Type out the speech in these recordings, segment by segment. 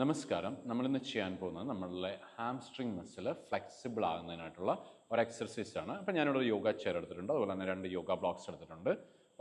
നമസ്കാരം. നമ്മൾ ഇന്ന് ചെയ്യാൻ പോകുന്നത് നമ്മളുടെ ഹാംസ്ട്രിങ് മസിൽ ഫ്ലെക്സിബിൾ ആകുന്നതിനായിട്ടുള്ള ഒരു എക്സർസൈസ് ആണ്. അപ്പോൾ ഞാനിവിടെ യോഗ ചെയർ എടുത്തിട്ടുണ്ട്. അതുപോലെ തന്നെ രണ്ട് യോഗ ബ്ലോക്സ് എടുത്തിട്ടുണ്ട്.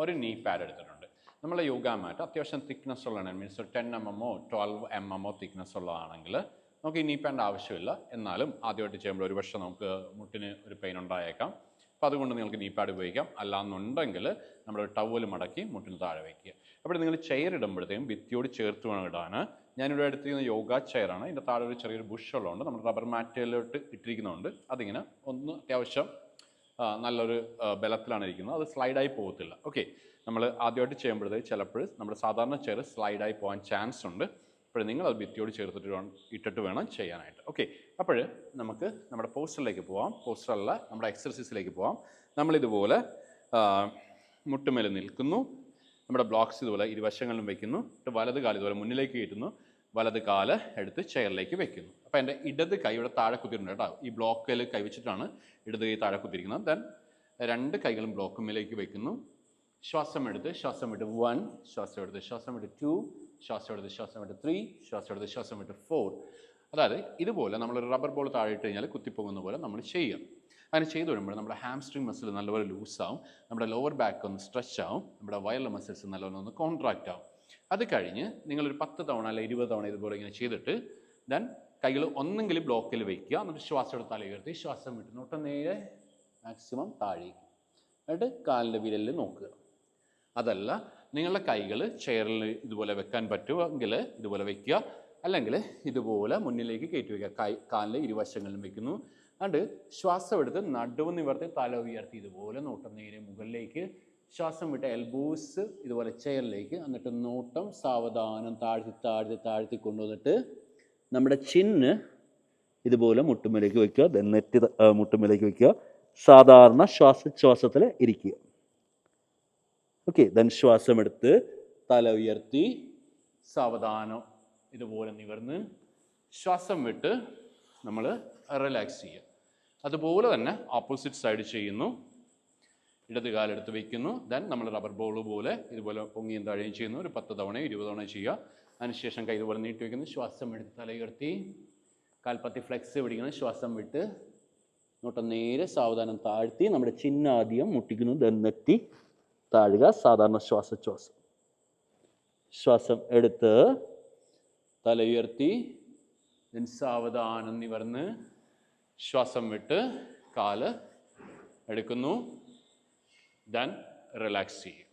ഒരു നീ പാഡ് എടുത്തിട്ടുണ്ട്. നമ്മളെ യോഗ മാറ്റ് അത്യാവശ്യം തിക്നെസ് ഉള്ളതാണ്. മീൻസ് ടെൻ എം എമ്മോ ട്വൽവ് എം എമ്മോ തിക്നെസ് ഉള്ളതാണെങ്കിൽ നമുക്ക് ഈ നീ പാഡ് ആവശ്യമില്ല. എന്നാലും ആദ്യമായിട്ട് ചെയ്യുമ്പോൾ ഒരു പക്ഷേ നമുക്ക് മുട്ടിന് ഒരു പെയിൻ ഉണ്ടായേക്കാം. അപ്പോൾ അതുകൊണ്ട് നിങ്ങൾക്ക് നീ പാഡ് ഉപയോഗിക്കാം. അല്ലാന്നുണ്ടെങ്കിൽ നമ്മൾ ടവൽ മടക്കി മുട്ടിന് താഴെ വയ്ക്കുക അപ്പോൾ നിങ്ങൾ ചെയർ ഇടുമ്പോഴത്തേക്കും ഭിത്തിയോട് ചേർത്ത് വേണം ഇടാൻ ഞാനിവിടെ എടുത്തിരിക്കുന്ന യോഗ ചെയറാണ് ഇതിന്റെ താഴെ ഒരു ചെറിയൊരു ബുഷ് ഉള്ളതുകൊണ്ട് നമ്മൾ റബ്ബർ മാറ്റിലോട്ട് ഇട്ടിരിക്കുന്നതുകൊണ്ട് അതിങ്ങനെ ഒന്ന് അത്യാവശ്യം നല്ലൊരു ബലത്തിലാണ് ഇരിക്കുന്നത്. അത് സ്ലൈഡായി പോകത്തില്ല. ഓക്കെ നമ്മൾ ആദ്യമായിട്ട് ചെയ്യുമ്പോഴത്തേക്ക് ചിലപ്പോൾ നമ്മുടെ സാധാരണ ചെയർ സ്ലൈഡായി പോകാൻ ചാൻസ് ഉണ്ട്. അപ്പോൾ നിങ്ങൾ അത് ഭിത്തിയോട് ചേർത്തിട്ട് വേണം ഇട്ടിട്ട് വേണം ചെയ്യാനായിട്ട്. ഓക്കെ അപ്പോൾ നമുക്ക് നമ്മുടെ പോസ്റ്ററിലേക്ക് പോവാം. പോസ്റ്ററല്ല നമ്മുടെ എക്സർസൈസിലേക്ക് പോവാം. നമ്മളിതുപോലെ മുട്ടുമേൽ നിൽക്കുന്നു. നമ്മുടെ ബ്ലോക്സ് ഇതുപോലെ ഇരുവശങ്ങളിലും വയ്ക്കുന്നു എന്നിട്ട് വലത് കാൽ ഇതുപോലെ മുന്നിലേക്ക് കയറ്റുന്നു. വലത് കാൽ എടുത്ത് ചെയറിലേക്ക് വെക്കുന്നു. അപ്പോൾ എന്റെ ഇടത് കൈ ഇവിടെ താഴെ കുത്തിയിട്ടുണ്ട് കേട്ടോ. ഈ ബ്ലോക്കിൽ കൈവച്ചിട്ടാണ് ഇടത് കൈ താഴെ കുത്തിയിരിക്കുന്നത്. ദെൻ രണ്ട് കൈകളും ബ്ലോക്കുമ്മിലേക്ക് വെക്കുന്നു. ശ്വാസം എടുത്ത് ശ്വാസം വിട്ട് വൺ ശ്വാസം എടുത്ത് ശ്വാസം വിട്ട് ടു ശ്വാസം ശ്വാസം വിട്ട് ത്രീ ശ്വാസം എടുത്ത് ശ്വാസം വിട്ട് ഫോർ അതായത് ഇതുപോലെ നമ്മൾ റബ്ബർ ബോൾ താഴെ ഇട്ട് കഴിഞ്ഞാൽ കുത്തിപ്പോകുന്ന പോലെ നമ്മൾ ചെയ്യാം. അങ്ങനെ ചെയ്തു വരുമ്പോൾ നമ്മുടെ ഹാംസ്ട്രിങ് മസിൽ നല്ലപോലെ ലൂസ് ആവും. നമ്മുടെ ലോവർ ബാക്ക് ഒന്ന് സ്ട്രെച്ച് ആവും. നമ്മുടെ വയറിലെ മസിൽസ് നല്ലപോലെ ഒന്ന് കോൺട്രാക്റ്റ് ആവും. അത് കഴിഞ്ഞ് നിങ്ങളൊരു പത്ത് തവണ അല്ല ഇരുപത് തവണ ഇതുപോലെ ഇങ്ങനെ ചെയ്തിട്ട് ദെൻ കൈകൾ ഒന്നെങ്കിൽ ബ്ലോക്കിൽ വയ്ക്കുക. എന്നിട്ട് ശ്വാസം എടുത്ത് തല ഉയർത്തി ശ്വാസം വിട്ട് നോട്ടം നേരെ മാക്സിമം താഴേക്ക്. എന്നിട്ട് കാലിന്റെ വിരലിൽ നോക്കുക. അതല്ല നിങ്ങളുടെ കൈകൾ ചെയറിൽ ഇതുപോലെ വെക്കാൻ പറ്റുമെങ്കിൽ ഇതുപോലെ വെക്കുക. അല്ലെങ്കിൽ ഇതുപോലെ മുന്നിലേക്ക് കയറ്റി വയ്ക്കുക കൈ കാലിലെ ഇരുവശങ്ങളിലും വെക്കുന്നു. അതുകൊണ്ട് ശ്വാസം എടുത്ത് നടുവ് നിവർത്തി തല ഉയർത്തി ഇതുപോലെ നോട്ടം നേരെ മുകളിലേക്ക്. ശ്വാസം വിട്ട് എൽബോസ് ഇതുപോലെ ചെയറിലേക്ക് എന്നിട്ട് നോട്ടം സാവധാനം താഴ്ത്തി താഴ്ത്തി താഴ്ത്തി കൊണ്ടുവന്നിട്ട് നമ്മുടെ ചിന്ന് ഇതുപോലെ മുട്ടുമേലേക്ക് വയ്ക്കുക നെറ്റി മുട്ടുമേലേക്ക് വയ്ക്കുക സാധാരണ ശ്വാസോച്ഛ്വാസത്തിൽ ഇരിക്കുക. ഓക്കെ ദൻ ശ്വാസം എടുത്ത് തല ഉയർത്തി സാവധാനം ഇതുപോലെ നിവർന്ന് ശ്വാസം വിട്ട് നമ്മൾ റിലാക്സ് ചെയ്യുക. അതുപോലെ തന്നെ ഓപ്പോസിറ്റ് സൈഡ് ചെയ്യുന്നു. ഇടത് കാലെടുത്ത് വയ്ക്കുന്നു ദെൻ നമ്മൾ റബ്ബർ ബോൾ പോലെ ഇതുപോലെ പൊങ്ങിയും താഴെയും ചെയ്യുന്നു. ഒരു പത്ത് തവണയും ഇരുപത് തവണ ചെയ്യുക. അതിനുശേഷം കൈ ഇതുപോലെ നീട്ടി വയ്ക്കുന്നു ശ്വാസം എടുത്ത് തല ഉയർത്തി. കാൽപ്പത്തി ഫ്ലെക്സ് പിടിക്കുന്നു. ശ്വാസം വിട്ട് നോട്ടം നേരെ സാവധാനം താഴ്ത്തി നമ്മുടെ ചിന്നാദ്യം മുട്ടിക്കുന്നു. നെറ്റി താഴുക സാധാരണ ശ്വാസോച്ഛ്വാസം ശ്വാസം. എടുത്ത് തല ഉയർത്തി then സാവധാനം നിവർന്ന് ശ്വാസം വിട്ട് കാൽ എടുക്കുന്നു. ദൻ റിലാക്സ് ചെയ്യും